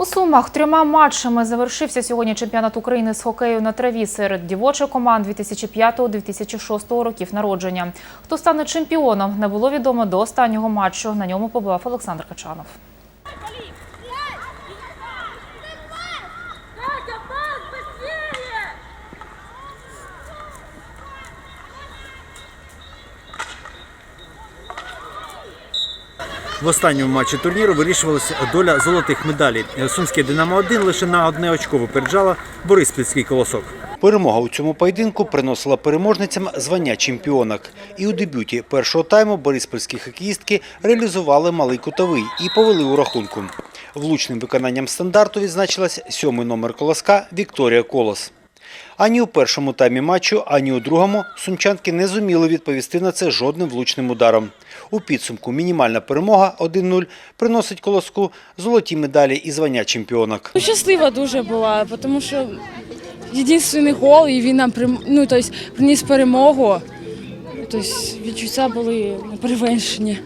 У Сумах трьома матчами завершився сьогодні чемпіонат України з хокею на траві серед дівочих команд 2005-2006 років народження. Хто стане чемпіоном, не було відомо до останнього матчу. На ньому побував Олександр Качанов. В останньому матчі турніру вирішувалася доля золотих медалей. Сумське Динамо 1 лише на одне очко випереджала Бориспільський колосок. Перемога у цьому поєдинку приносила переможницям звання чемпіонок. І у дебюті першого тайму бориспільські хокеїстки реалізували малий кутовий і повели у рахунку. Влучним виконанням стандарту відзначилась сьомий номер колоска Вікторія Колос. Ані у першому таймі матчу, ані у другому сумчанки не зуміли відповісти на це жодним влучним ударом. У підсумку мінімальна перемога 1-0 приносить колоску золоті медалі і звання чемпіонок. Ну, Щаслива дуже була, тому що єдиний гол, і він нам ну, тобто, приніс перемогу. Тобто, відчуття були неперевершені.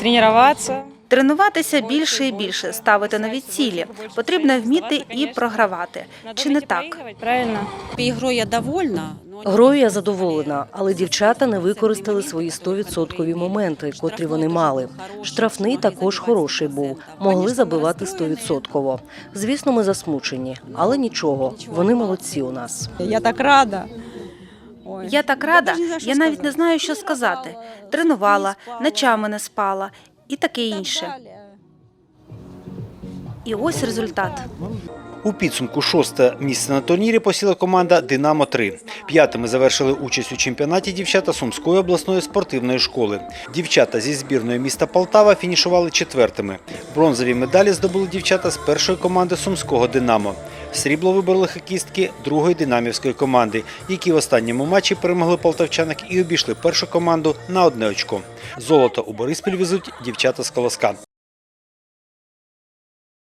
тренироваться. Тренуватися більше і більше, ставити нові цілі. Потрібно вміти і програвати. Чи не так? Правильно. Ігрою я довольна. Грою я задоволена, але дівчата не використали свої 100% моменти, котрі вони мали. Штрафний також хороший був. Могли забивати 100%. Звісно, ми засмучені, але нічого. Вони молодці у нас. Я так рада. Я так рада, я навіть не знаю, що сказати. Тренувала, ночами не спала і таке інше. І ось результат. У підсумку шосте місце на турнірі посіла команда Динамо 3 П'ятими завершили участь у чемпіонаті дівчата Сумської обласної спортивної школи. Дівчата зі збірної міста Полтава фінішували четвертими. Бронзові медалі здобули дівчата з першої команди Сумського Динамо. Срібло вибороли хокістки другої динамівської команди, які в останньому матчі перемогли полтавчанок і обійшли першу команду на одне очко. Золото у Бориспіль везуть дівчата з колоска.